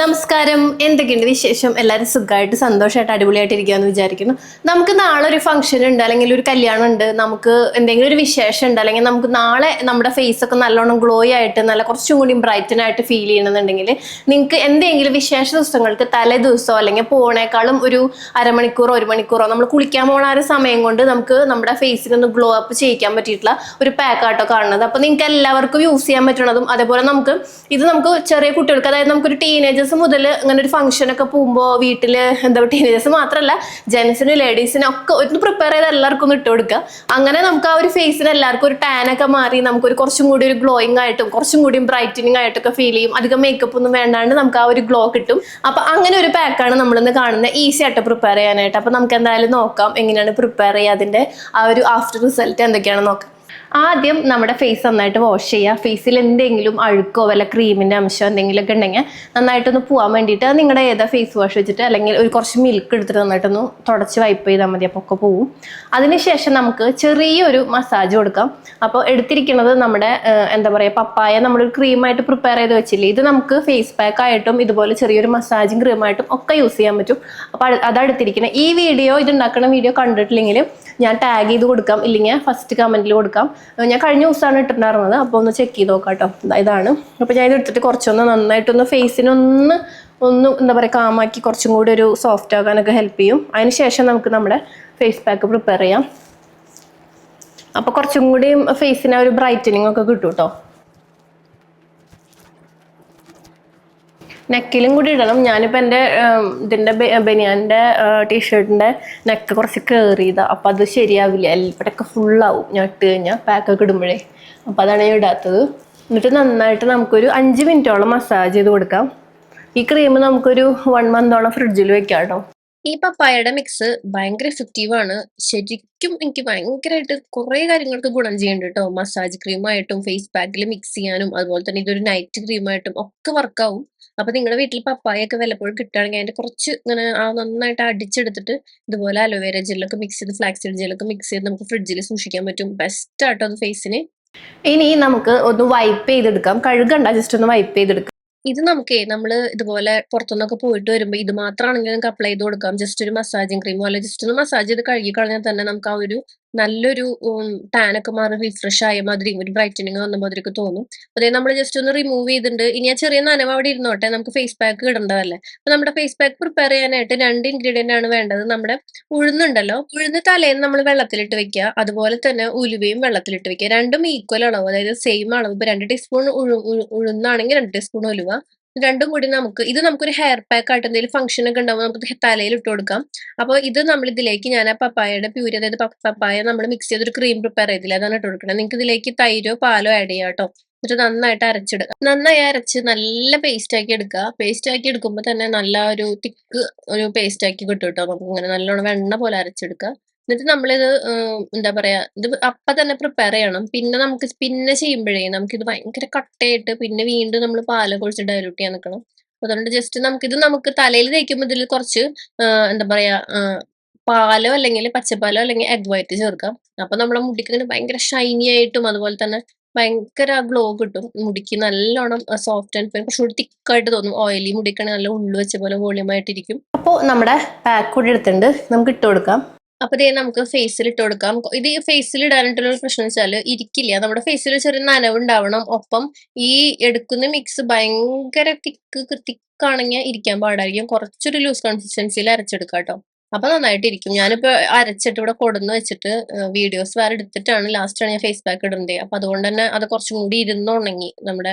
നമസ്കാരം. എന്തൊക്കെയുണ്ട് വിശേഷം? എല്ലാവരും സുഖമായിട്ട് സന്തോഷമായിട്ട് അടിപൊളിയായിട്ട് ഇരിക്കാന്ന് വിചാരിക്കുന്നു. നമുക്ക് നാളെ ഒരു ഫംഗ്ഷൻ ഉണ്ട് അല്ലെങ്കിൽ ഒരു കല്യാണം ഉണ്ട്. നമുക്ക് എന്തെങ്കിലും ഒരു വിശേഷം ഉണ്ട് അല്ലെങ്കിൽ നമുക്ക് നാളെ നമ്മുടെ ഫേസ് ഒക്കെ നല്ലോണം ഗ്ലോ ആയിട്ട് നല്ല കുറച്ചും കൂടി ബ്രൈറ്റൻ ആയിട്ട് ഫീൽ ചെയ്യണമെന്നുണ്ടെങ്കിൽ നിങ്ങൾക്ക് എന്തെങ്കിലും വിശേഷ ദിവസങ്ങൾക്ക് തലേ ദിവസമോ അല്ലെങ്കിൽ പോണേക്കാളും ഒരു അരമണിക്കൂറോ ഒരു മണിക്കൂറോ നമ്മൾ കുളിക്കാൻ പോണ ഒരു സമയം കൊണ്ട് നമുക്ക് നമ്മുടെ ഫേസിനൊന്ന് ഗ്ലോ അപ്പ് ചെയ്യിക്കാൻ പറ്റിയിട്ടുള്ള ഒരു പാക്കാട്ടോ കാണുന്നത്. അപ്പോൾ നിങ്ങൾക്ക് എല്ലാവർക്കും യൂസ് ചെയ്യാൻ പറ്റുന്നതും അതേപോലെ നമുക്ക് ഇത് നമുക്ക് ചെറിയ കുട്ടികൾക്ക് അതായത് നമുക്കൊരു ടീനേജേഴ്സ് മുതൽ അങ്ങനെ ഒരു ഫംഗ്ഷൻ ഒക്കെ പോകുമ്പോൾ വീട്ടിൽ എന്താ ടീനേജേഴ്സ് മാത്രമല്ല ജെൻസിനും ലേഡീസിനും ഒക്കെ ഒന്ന് പ്രിപ്പയർ ചെയ്ത് എല്ലാവർക്കും ഒന്ന് ഇട്ട് കൊടുക്കുക. അങ്ങനെ നമുക്ക് ആ ഒരു ഫേസിന് എല്ലാവർക്കും ഒരു ടാൻ ഒക്കെ മാറി നമുക്കൊരു കുറച്ചും കൂടി ഒരു ഗ്ലോയിങ് ആയിട്ടും കുറച്ചും കൂടി ബ്രൈറ്റനിങ് ആയിട്ടൊക്കെ ഫീൽ ചെയ്യും. അധികം മേക്കപ്പ് ഒന്നും വേണ്ടാണ്ട് നമുക്ക് ആ ഒരു ഗ്ലോ കിട്ടും. അപ്പൊ അങ്ങനെ ഒരു പാക്കാണ് നമ്മളിന്ന് കാണുന്നത്. ഈസി ആയിട്ട് പ്രിപ്പയർ ചെയ്യാനായിട്ട്. അപ്പൊ നമുക്ക് എന്തായാലും നോക്കാം എങ്ങനെയാണ് പ്രിപ്പയർ ചെയ്യുക അതിന്റെ ആ ഒരു ആഫ്റ്റർ റിസൾട്ട് എന്തൊക്കെയാണെന്ന് നോക്കാം. ആദ്യം നമ്മുടെ ഫേസ് നന്നായിട്ട് വാഷ് ചെയ്യുക. ഫേസിൽ എന്തെങ്കിലും അഴുക്കോ വല്ല ക്രീമിന്റെ അംശമോ എന്തെങ്കിലുമൊക്കെ ഉണ്ടെങ്കിൽ നന്നായിട്ടൊന്ന് പോകാൻ വേണ്ടിയിട്ട് നിങ്ങളുടെ ഏതാ ഫേസ് വാഷ് വെച്ചിട്ട് അല്ലെങ്കിൽ ഒരു കുറച്ച് മിൽക്ക് എടുത്തിട്ട് നന്നായിട്ടൊന്ന് തുടച്ച് വൈപ്പ് ചെയ്താൽ മതി. അപ്പോൾ ഒക്കെ പോവും. അതിനുശേഷം നമുക്ക് ചെറിയൊരു മസാജ് കൊടുക്കാം. അപ്പോൾ എടുത്തിരിക്കുന്നത് നമ്മുടെ എന്താ പറയുക പപ്പായ നമ്മളൊരു ക്രീമായിട്ട് പ്രിപ്പയർ ചെയ്ത് വെച്ചില്ലേ? ഇത് നമുക്ക് ഫേസ് പാക്ക് ആയിട്ടും ഇതുപോലെ ചെറിയൊരു മസാജിങ് ക്രീമായിട്ടും ഒക്കെ യൂസ് ചെയ്യാൻ പറ്റും. അപ്പോൾ അത് അതാ എടുത്തിരിക്കുന്നത്. ഈ വീഡിയോ ഇത് ഉണ്ടാക്കുന്ന വീഡിയോ കണ്ടിട്ടില്ലെങ്കിൽ ഞാൻ ടാഗ് ചെയ്ത് കൊടുക്കാം. ഇല്ലെങ്കിൽ ഫസ്റ്റ് കമന്റിൽ കൊടുക്കാം. ഞാൻ കഴിഞ്ഞ ദിവസമാണ് ഇട്ടിട്ടുണ്ടായിരുന്നത്. അപ്പോൾ ഒന്ന് ചെക്ക് ചെയ്ത് നോക്കാം കേട്ടോ ഇതാണ്. അപ്പോൾ ഞാൻ ഇത് എടുത്തിട്ട് കുറച്ചൊന്ന് നന്നായിട്ടൊന്ന് ഫേസിനൊന്ന് ഒന്ന് എന്താ പറയുക കാമാക്കി കുറച്ചും കൂടി ഒരു സോഫ്റ്റ് ആകാനൊക്കെ ഹെൽപ്പ് ചെയ്യും. അതിന് ശേഷം നമുക്ക് നമ്മുടെ ഫേസ് പാക്ക് പ്രിപ്പയർ ചെയ്യാം. അപ്പോൾ കുറച്ചും കൂടി ഫേസിന് ഒരു ബ്രൈറ്റനിങ് ഒക്കെ കിട്ടും കേട്ടോ നെക്കിലും കൂടി ഇടണം. ഞാനിപ്പോൾ എന്റെ ഇതിന്റെ ബനിയാന്റെ ടീഷർട്ടിന്റെ നെക്ക് കുറച്ച് കയറിയതാ അപ്പം അത് ശരിയാവില്ല. എല്ലാവിടെയൊക്കെ ഫുള്ളാവും ഞാൻ ഇട്ട് കഴിഞ്ഞാൽ പാക്കൊക്കെ ഇടുമ്പോഴേ. അപ്പം അതാണ് ഞാൻ ഇടാത്തത്. എന്നിട്ട് നന്നായിട്ട് നമുക്കൊരു അഞ്ച് മിനിറ്റോളം മസാജ് ചെയ്ത് കൊടുക്കാം. ഈ ക്രീം നമുക്കൊരു വൺ മന്തോളം ഫ്രിഡ്ജിൽ വെക്കാം കേട്ടോ ഈ പപ്പായയുടെ മിക്സ് ഭയങ്കര എഫക്റ്റീവ് ആണ്. ശരിക്കും എനിക്ക് ഭയങ്കരമായിട്ട് കുറേ കാര്യങ്ങൾക്ക് ഗുണം ചെയ്യുന്നുണ്ട് കേട്ടോ മസാജ് ക്രീമായിട്ടും ഫേസ് പാക്കിൽ മിക്സ് ചെയ്യാനും അതുപോലെ തന്നെ ഇതൊരു നൈറ്റ് ക്രീമായിട്ടും ഒക്കെ വർക്കാവും അപ്പൊ നിങ്ങളുടെ വീട്ടിൽ പപ്പായൊക്കെ വല്ലപ്പോഴും കിട്ടുകയാണെങ്കിൽ അതിന്റെ കുറച്ച് ഇങ്ങനെ ആ നന്നായിട്ട് അടിച്ചെടുത്തിട്ട് ഇതുപോലെ അലോവേര ജെല്ലൊക്കെ മിക്സ് ചെയ്ത് ഫ്ലാക്സിഡ് ജെല്ലൊക്കെ മിക്സ് ചെയ്ത് നമുക്ക് ഫ്രിഡ്ജിൽ സൂക്ഷിക്കാൻ പറ്റും. ബെസ്റ്റ് ആട്ടോ അത് ഫേസിന് ഇനി നമുക്ക് ഒന്ന് വൈപ്പ് ചെയ്തെടുക്കാം. കഴുകണ്ട ജസ്റ്റ് ഒന്ന് വൈപ്പ് ചെയ്തെടുക്കാം. ഇത് നമുക്കേ നമ്മൾ ഇതുപോലെ പുറത്തുനിന്നൊക്കെ പോയിട്ട് വരുമ്പോൾ ഇത് മാത്രമാണെങ്കിൽ നമുക്ക് അപ്ലൈ ചെയ്ത് കൊടുക്കാം. ജസ്റ്റ് ഒരു മസാജിങ് ക്രീമോ അല്ലെങ്കിൽ ജസ്റ്റ് ഒന്ന് മസാജ് ചെയ്ത് കഴുകി കളഞ്ഞാൽ തന്നെ നമുക്ക് ആ ഒരു നല്ലൊരു ടാൻ ഒക്കെ മാറി റിഫ്രഷ് ആയ മാതിരി ഒരു ബ്രൈറ്റനിങ് വന്ന മാതിരി ഒക്കെ തോന്നും. അതേ നമ്മൾ ജസ്റ്റ് ഒന്ന് റിമൂവ് ചെയ്തിട്ടുണ്ട്. ഇനി ആ ചെറിയ നനവ് അവിടെ ഇരുന്നോട്ടെ നമുക്ക് ഫേസ് പാക്ക് ഇടേണ്ടതല്ലേ? അപ്പൊ നമ്മുടെ ഫേസ് പാക്ക് പ്രിപ്പയർ ചെയ്യാനായിട്ട് രണ്ട് ഇൻഗ്രീഡിയന്റ് ആണ് വേണ്ടത്. നമ്മുടെ ഉഴുന്നുണ്ടല്ലോ ഉഴുന്ന് തലേന്ന് നമ്മൾ വെള്ളത്തിലിട്ട് വെക്കുക. അതുപോലെ തന്നെ ഉലുവയും വെള്ളത്തിലിട്ട് വെക്കുക. രണ്ടും ഈക്വൽ അളവ് അതായത് സെയിം അളവ്. ഇപ്പൊ രണ്ട് ടീസ്പൂൺ ഉഴുന്നാണെങ്കിൽ രണ്ട് ടീസ്പൂൺ ഉലുവ. രണ്ടും കൂടി നമുക്ക് ഇത് നമുക്കൊരു ഹെയർ പാക്ക് ആയിട്ട് എന്തെങ്കിലും ഫംഗ്ഷൻ ഒക്കെ ഉണ്ടാവും നമുക്ക് തലയിൽ ഇട്ട് കൊടുക്കാം. അപ്പോൾ ഇത് നമ്മൾ ഇതിലേക്ക് ഞാൻ ആ പപ്പായയുടെ പ്യൂരി അതായത് പപ്പായ നമ്മൾ മിക്സ് ചെയ്തൊരു ക്രീം പ്രിപ്പയർ ചെയ്തില്ല അതാണ് ഇട്ട് കൊടുക്കണം. നിങ്ങൾക്ക് ഇതിലേക്ക് തൈരോ പാലോ ആഡ് ചെയ്യാം കേട്ടോ. എന്നിട്ട് നന്നായിട്ട് അരച്ചിടുക. നന്നായി അരച്ച് നല്ല പേസ്റ്റ് ആക്കി എടുക്കുക. പേസ്റ്റ് ആക്കി എടുക്കുമ്പോൾ തന്നെ നല്ല ഒരു തിക്ക് ഒരു പേസ്റ്റ് ആക്കി കിട്ടും കേട്ടോ. നമുക്ക് ഇങ്ങനെ നല്ലോണം വെണ്ണ പോലെ അരച്ചെടുക്കുക. എന്നിട്ട് നമ്മളിത് എന്താ പറയാ ഇത് അപ്പൊ തന്നെ പ്രിപ്പയർ ചെയ്യണം. പിന്നെ നമുക്ക് പിന്നെ ചെയ്യുമ്പോഴേ ഇത് ഭയങ്കര കട്ടയായിട്ട് പിന്നെ വീണ്ടും നമ്മൾ പാൽ കുഴിച്ച് ഡയലൂട്ട് ചെയ്യാൻ നിൽക്കണം അതുകൊണ്ട് ജസ്റ്റ് നമുക്ക് ഇത് നമുക്ക് തലയിൽ തേക്കുമ്പോൾ ഇതിൽ കുറച്ച് എന്താ പറയാ പാലോ അല്ലെങ്കിൽ പച്ചപ്പാലോ അല്ലെങ്കിൽ എഗ് വൈറ്റ് ചേർക്കാം. അപ്പൊ നമ്മളെ മുടിക്ക് ഭയങ്കര ഷൈനി ആയിട്ടും അതുപോലെ തന്നെ ഭയങ്കര ഗ്ലോ കിട്ടും. മുടിക്ക് നല്ലോണം സോഫ്റ്റ് ആൻഡ് കുറച്ചുകൂടി തിക്കായിട്ട് തോന്നും. ഓയിലി മുടിക്കാണെങ്കിൽ നല്ല ഉള്ളു വെച്ച പോലെ വോളിയം ആയിട്ടിരിക്കും. അപ്പോൾ നമ്മുടെ പാക്ക് കൂടി എടുത്തിട്ടുണ്ട്. നമുക്ക് ഇട്ട് കൊടുക്കാം. അപ്പൊ ഇതേ നമുക്ക് ഫേസിൽ ഇട്ട് കൊടുക്കാം. ഇത് ഫേസിൽ ഇടാനായിട്ടുള്ള ഒരു പ്രശ്നം വെച്ചാൽ ഇരിക്കില്ല. നമ്മുടെ ഫേസിൽ ചെറിയ നനവ് ഉണ്ടാവണം ഒപ്പം ഈ എടുക്കുന്ന മിക്സ് ഭയങ്കര തിക്ക് തിക്കാണെങ്കിൽ ഇരിക്കാൻ പാടായിരിക്കും. കുറച്ചൊരു ലൂസ് കൺസിസ്റ്റൻസിയിൽ അരച്ചെടുക്കാം കേട്ടോ. അപ്പൊ നന്നായിട്ട് ഇരിക്കും ഞാനിപ്പോ അരച്ചിട്ട് ഇവിടെ കൊടുന്ന് വെച്ചിട്ട് വീഡിയോസ് വേറെ എടുത്തിട്ടാണ് ലാസ്റ്റ് ആണ് ഞാൻ ഫേസ് പാക്ക് ഇടുന്നത് അപ്പൊ അതുകൊണ്ട് തന്നെ അത് കുറച്ചും കൂടി ഇരുന്നുണ്ടെങ്കിൽ നമ്മുടെ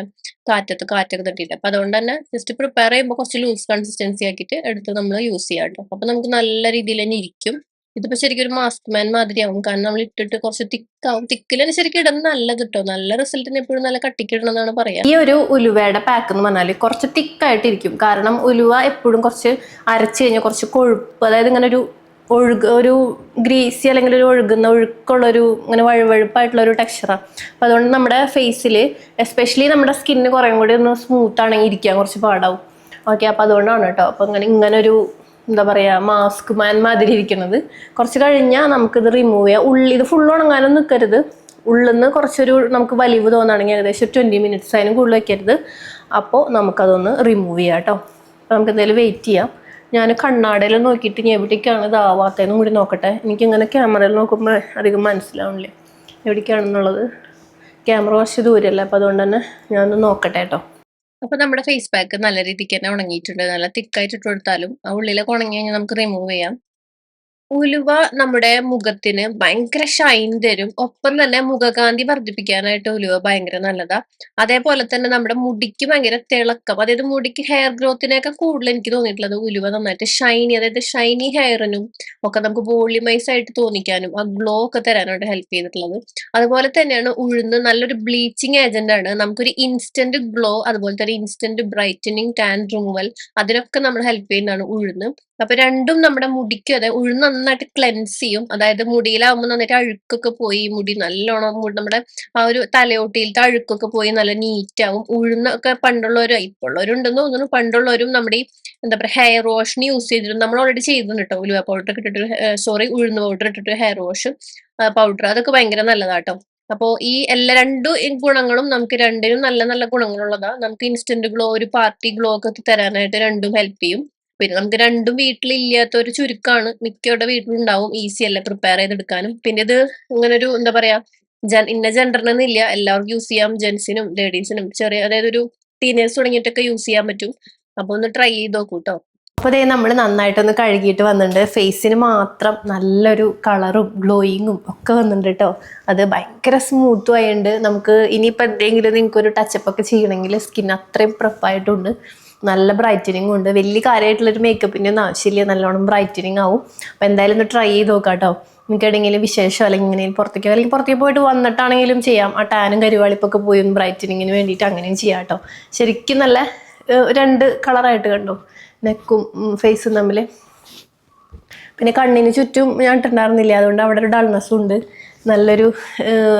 കാറ്റത്ത് കാറ്റൊക്കെ തട്ടിയിട്ട്. അപ്പൊ അതുകൊണ്ട് തന്നെ ജസ്റ്റ് പ്രിപ്പയർ ചെയ്യുമ്പോൾ കുറച്ച് ലൂസ് കൺസിസ്റ്റൻസി ആക്കിയിട്ട് എടുത്ത് നമ്മൾ യൂസ് ചെയ്യാം കേട്ടോ. അപ്പൊ നമുക്ക് നല്ല രീതിയിൽ തന്നെ ഇരിക്കും. ഇതിപ്പോ ശരിക്കും ഒരു മാസ്ക് മാൻ മാതിരിയാവും. കാരണം നമ്മൾ ഇട്ടിട്ട് കുറച്ച് തിക്കാവും. തന്നെ ശരിക്കും ഇടുന്നത് നല്ലത് കേട്ടോ നല്ല റിസൾട്ടിന് എപ്പോഴും നല്ല കട്ടിക്കിടണം എന്നാണ് പറയാ. ഈ ഒരു ഉലുവയുടെ പാക്ക് എന്ന് പറഞ്ഞാൽ കുറച്ച് തിക്കായിട്ടിരിക്കും. കാരണം ഉലുവ എപ്പോഴും കുറച്ച് അരച്ചു കഴിഞ്ഞാൽ കുറച്ച് കൊഴുപ്പ് അതായത് ഇങ്ങനെ ഒരു ഒഴുക ഒരു ഗ്രീസി അല്ലെങ്കിൽ ഒരു ഒഴുകുന്ന ഒഴുക്കുള്ളൊരു ഇങ്ങനെ വഴുവഴുപ്പായിട്ടുള്ള ഒരു ടെക്സ്ചറാണ് അപ്പം അതുകൊണ്ട് നമ്മുടെ ഫേസിൽ എസ്പെഷ്യലി നമ്മുടെ സ്കിന്ന് കുറേ കൂടി ഒന്ന് സ്മൂത്ത് ആണെങ്കിൽ ഇരിക്കാൻ കുറച്ച് പാടാവും. ഓക്കെ അപ്പൊ അതുകൊണ്ടാണ് കേട്ടോ അപ്പൊ ഇങ്ങനെ ഇങ്ങനെ ഒരു എന്താ പറയുക മാസ്ക് മാൻ മാതിരി ഇരിക്കുന്നത്. കുറച്ച് കഴിഞ്ഞാൽ നമുക്കിത് റിമൂവ് ചെയ്യാം. ഉള്ളി ഇത് ഫുൾ ഉണങ്ങാനൊന്നും നിൽക്കരുത് ഉള്ളിൽ നിന്ന് കുറച്ചൊരു നമുക്ക് വലിവ് തോന്നുകയാണെങ്കിൽ ഏകദേശം ട്വന്റി മിനിറ്റ്സ് അതിനും കൂടുതൽ വയ്ക്കരുത് അപ്പോൾ നമുക്കതൊന്ന് റിമൂവ് ചെയ്യാം കേട്ടോ. അപ്പോൾ നമുക്ക് എന്തായാലും വെയിറ്റ് ചെയ്യാം. ഞാൻ കണ്ണാടയിൽ നോക്കിയിട്ട് ഇനി എവിടേക്കാണ് ഇതാവാത്തതെന്നും കൂടി നോക്കട്ടെ. എനിക്കിങ്ങനെ ക്യാമറയിൽ നോക്കുമ്പോൾ അധികം മനസ്സിലാവണില്ലേ എവിടേക്കാണെന്നുള്ളത്. ക്യാമറ കുറച്ച് ദൂരമല്ല അപ്പോൾ അതുകൊണ്ട് തന്നെ ഞാനൊന്ന് നോക്കട്ടെ കേട്ടോ. അപ്പോൾ നമ്മുടെ ഫേസ് പാക്ക് നല്ല രീതിക്ക് തന്നെ ഉണങ്ങിയിട്ടുണ്ട്. നല്ല തിക്കായിട്ട് ഇട്ട് കൊടുത്താലും ആ ഉള്ളിലൊക്കെ ഉണങ്ങി കഴിഞ്ഞാൽ നമുക്ക് റിമൂവ് ചെയ്യാം. ഉലുവ നമ്മുടെ മുഖത്തിന് ഭയങ്കര ഷൈൻ തരും. ഒപ്പം തന്നെ മുഖകാന്തി വർദ്ധിപ്പിക്കാനായിട്ട് ഉലുവ ഭയങ്കര നല്ലതാ. അതേപോലെ തന്നെ നമ്മുടെ മുടിക്ക് ഭയങ്കര തിളക്കം. അതായത് മുടിക്ക് ഹെയർ ഗ്രോത്തിനൊക്കെ കൂടുതൽ എനിക്ക് തോന്നിയിട്ടുള്ളത് ഉലുവ നന്നായിട്ട് ഷൈനി അതായത് ഷൈനി ഹെയറിനും ഒക്കെ നമുക്ക് വോളിമൈസ് ആയിട്ട് തോന്നിക്കാനും ആ ഗ്ലോ ഒക്കെ തരാനായിട്ട് ഹെൽപ്പ് ചെയ്തിട്ടുള്ളത്. അതുപോലെ തന്നെയാണ് ഉഴുന്ന് നല്ലൊരു ബ്ലീച്ചിങ് ഏജന്റ് ആണ്. നമുക്കൊരു ഇൻസ്റ്റന്റ് ഗ്ലോ അതുപോലെ തന്നെ ഇൻസ്റ്റന്റ് ബ്രൈറ്റനിങ് ടാൻ റിമൂവൽ അതിനൊക്കെ നമ്മൾ ഹെൽപ്പ് ചെയ്യുന്നതാണ് ഉഴുന്ന്. അപ്പൊ രണ്ടും നമ്മുടെ മുടിക്കും അതായത് ഉഴുന്ന് നന്നായിട്ട് ക്ലെൻസ് ചെയ്യും. അതായത് മുടിയിലാവുമ്പോൾ നന്നായിട്ട് അഴുക്കൊക്കെ പോയി മുടി നല്ലോണം മുടി നമ്മുടെ ആ ഒരു തലയോട്ടിയിലത്തെ അഴുക്കൊക്കെ പോയി നല്ല നീറ്റ് ആവും. ഉഴുന്നൊക്കെ പണ്ടുള്ളവരും ഇപ്പൊ ഉള്ളവരുണ്ടെന്ന് തോന്നുന്നു പണ്ടുള്ളവരും നമ്മുടെ ഈ എന്താ പറയുക ഹെയർ വാഷിന് യൂസ് ചെയ്തിരുന്നു. നമ്മൾ ഓൾറെഡി ചെയ്തിട്ടുണ്ട് കേട്ടോ ഉലുവ പൗഡർ ഒക്കെ ഇട്ടിട്ട് സോറി ഉഴുന്ന് പൗഡർ ഇട്ടിട്ട് ഹെയർ വാഷ് പൗഡർ അതൊക്കെ ഭയങ്കര നല്ലതാട്ടോ. അപ്പോൾ ഈ എല്ലാ രണ്ടു ഗുണങ്ങളും നമുക്ക് രണ്ടിനും നല്ല നല്ല ഗുണങ്ങളുള്ളതാണ് നമുക്ക് ഇൻസ്റ്റന്റ് ഗ്ലോ ഒരു പാർട്ടി ഗ്ലോ ഒക്കെ തരാനായിട്ട് രണ്ടും ഹെൽപ്പ് ചെയ്യും. പിന്നെ നമുക്ക് രണ്ടും വീട്ടിലില്ലാത്ത ഒരു ചുരുക്കമാണ് മിക്കയുടെ വീട്ടിലുണ്ടാവും. ഈസി അല്ല പ്രിപ്പയർ ചെയ്തെടുക്കാനും. പിന്നെ ഇത് ഇങ്ങനെ ഒരു എന്താ പറയാ ജൻ ഇന്ന ജെൻഡറിനൊന്നുമില്ല എല്ലാവർക്കും യൂസ് ചെയ്യാം. ജെൻസിനും ലേഡീസിനും ചെറിയ അതായത് ഒരു ടീനേഴ്സ് തുടങ്ങിയിട്ടൊക്കെ യൂസ് ചെയ്യാൻ പറ്റും. അപ്പൊ ഒന്ന് ട്രൈ ചെയ്ത് നോക്കൂ കേട്ടോ അപ്പോൾ ഇതേ നമ്മൾ നന്നായിട്ടൊന്ന് കഴുകിയിട്ട് വന്നിട്ടുണ്ട്. ഫേസിന് മാത്രം നല്ലൊരു കളറും ഗ്ലോയിങ്ങും ഒക്കെ വന്നിട്ടുണ്ട് കേട്ടോ. അത് ഭയങ്കര സ്മൂത്തും ആയതുകൊണ്ട് നമുക്ക് ഇനിയിപ്പോൾ എന്തെങ്കിലും നിങ്ങൾക്ക് ഒരു ടച്ചപ്പ് ഒക്കെ ചെയ്യണമെങ്കിൽ സ്കിൻ അത്രയും പ്രപ്പായിട്ടുണ്ട് നല്ല ബ്രൈറ്റനിങ് ഉണ്ട്. വലിയ കാര്യമായിട്ടുള്ളൊരു മേക്കപ്പിന്റെ ഒന്നും ആവശ്യമില്ല. നല്ലോണം ബ്രൈറ്റനിങ് ആവും. അപ്പോൾ എന്തായാലും ഒന്ന് ട്രൈ ചെയ്ത് നോക്കാം കേട്ടോ. നിങ്ങൾക്ക് എവിടെയെങ്കിലും വിശേഷം അല്ലെങ്കിൽ ഇങ്ങനെ പുറത്തേക്കോ അല്ലെങ്കിൽ പുറത്തേക്ക് പോയിട്ട് വന്നിട്ടാണെങ്കിലും ചെയ്യാം. ആ ടാനും കരുവാളിപ്പൊക്കെ പോയി ഒന്ന് ബ്രൈറ്റനിങ്ങിന് വേണ്ടിയിട്ട് അങ്ങനെയും ചെയ്യാം കേട്ടോ. ശരിക്കും നല്ല രണ്ട് കളറായിട്ട് കണ്ടോ? നെക്കും ഫേസും തമ്മിൽ പിന്നെ കണ്ണിന് ചുറ്റും ഞാൻ ഇട്ടിട്ടുണ്ടായിരുന്നില്ല. അതുകൊണ്ട് അവിടെ ഒരു ഡൾനെസ്സും ഉണ്ട്. നല്ലൊരു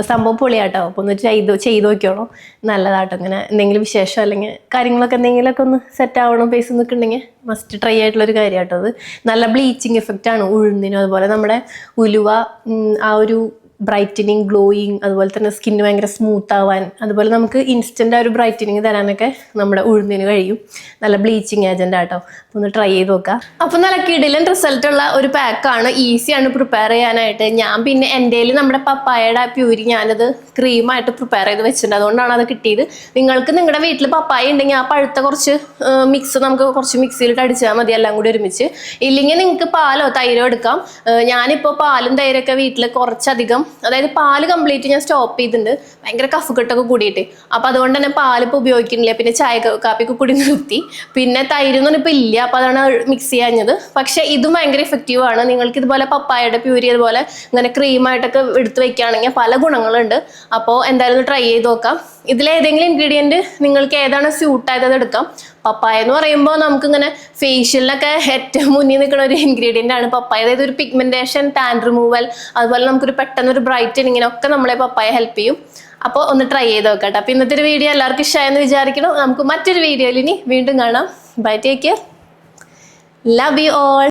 സംഭവം പൊളിയാട്ടോ. അപ്പോൾ ഒന്ന് ചെയ്ത് ചെയ്ത് നോക്കിയോളൂ നല്ലതാട്ടോ. ഇങ്ങനെ എന്തെങ്കിലും വിശേഷം അല്ലെങ്കിൽ കാര്യങ്ങളൊക്കെ എന്തെങ്കിലുമൊക്കെ ഒന്ന് സെറ്റ് ആവണം ഫേസ് നിൽക്കുന്നുണ്ടെങ്കിൽ മസ്റ്റ് ട്രൈ ആയിട്ടുള്ളൊരു കാര്യമാട്ടോ അത്. നല്ല ബ്ലീച്ചിങ് എഫക്റ്റാണ് ഉഴുന്നിനും അതുപോലെ. നമ്മുടെ ഉലുവ ആ ഒരു ബ്രൈറ്റനിങ് ഗ്ലോയിങ് അതുപോലെ തന്നെ സ്കിന്ന് ഭയങ്കര സ്മൂത്ത് ആവാൻ അതുപോലെ നമുക്ക് ഇൻസ്റ്റന്റ് ആ ഒരു ബ്രൈറ്റനിങ് തരാനൊക്കെ നമ്മുടെ ഉഴുന്നിന് കഴിയും. നല്ല ബ്ലീച്ചിങ് ഏജന്റ് ആട്ടോ. ഒന്ന് ട്രൈ ചെയ്ത് നോക്കാം. അപ്പോൾ നല്ല കിടിലൻ റിസൾട്ടുള്ള ഒരു പാക്കാണ് ഈസിയാണ് പ്രിപ്പയർ ചെയ്യാനായിട്ട്. ഞാൻ പിന്നെ എന്റെ നമ്മുടെ പപ്പായയുടെ പ്യൂരി ഞാനത് ക്രീമായിട്ട് പ്രിപ്പയർ ചെയ്ത് വെച്ചിട്ടുണ്ട്. അതുകൊണ്ടാണ് അത് കിട്ടിയത്. നിങ്ങൾക്ക് നിങ്ങളുടെ വീട്ടിൽ പപ്പായ ഉണ്ടെങ്കിൽ ആ പഴുത്ത കുറച്ച് മിക്സ് നമുക്ക് കുറച്ച് മിക്സിയിലിട്ട് അടിച്ചാൽ മതി എല്ലാം കൂടി ഒരുമിച്ച്. ഇല്ലെങ്കിൽ നിങ്ങൾക്ക് പാലോ തൈരോ എടുക്കാം. ഞാനിപ്പോൾ പാലും തൈരൊക്കെ വീട്ടിൽ കുറച്ചധികം അതായത് പാൽ കംപ്ലീറ്റ് ഞാൻ സ്റ്റോപ്പ് ചെയ്തിട്ടുണ്ട്. ഭയങ്കര കഫക്കെട്ടൊക്കെ കൂടിയിട്ട്. അപ്പോൾ അതുകൊണ്ട് തന്നെ പാൽ ഉപയോഗിക്കുന്നില്ല. പിന്നെ ചായ കാപ്പിക്ക് കൂടി നിർത്തി. പിന്നെ തൈരൊന്നും ഇപ്പൊ ഇല്ല. അപ്പോൾ അതാണ് മിക്സ് ചെയ്യാഞ്ഞത്. പക്ഷേ ഇതും ഭയങ്കര ഇഫക്റ്റീവ് ആണ്. നിങ്ങൾക്ക് ഇതുപോലെ പപ്പായയുടെ പ്യൂരി അതുപോലെ ഇങ്ങനെ ക്രീമായിട്ടൊക്കെ എടുത്ത് വെക്കുകയാണെങ്കിൽ പല ഗുണങ്ങളുണ്ട്. അപ്പോൾ എന്തായാലും ട്രൈ ചെയ്ത് നോക്കാം. ഇതിലേതെങ്കിലും ഇൻഗ്രീഡിയന്റ് നിങ്ങൾക്ക് ഏതാണ് സ്യൂട്ട് ആയത് അത് എടുക്കാം. പപ്പായ എന്ന് പറയുമ്പോൾ നമുക്കിങ്ങനെ ഫേഷ്യലിനൊക്കെ ഏറ്റവും മുന്നിൽ നിൽക്കുന്ന ഒരു ഇൻഗ്രീഡിയന്റ് ആണ് പപ്പായ. അതായത് ഒരു പിഗ്മെന്റേഷൻ ടാൻ റിമൂവൽ അതുപോലെ നമുക്കൊരു പെട്ടെന്ന് ഒരു ബ്രൈറ്റനിങ്ങിനൊക്കെ നമ്മളെ പപ്പായ ഹെൽപ്പ് ചെയ്യും. അപ്പോൾ ഒന്ന് ട്രൈ ചെയ്ത് നോക്കട്ടെ. അപ്പോൾ ഇന്നത്തെ ഒരു വീഡിയോ എല്ലാവർക്കും ഇഷ്ടമായെന്ന് വിചാരിക്കണം നമുക്ക് മറ്റൊരു വീഡിയോയിൽ ഇനി വീണ്ടും കാണാം. Bye take care love you all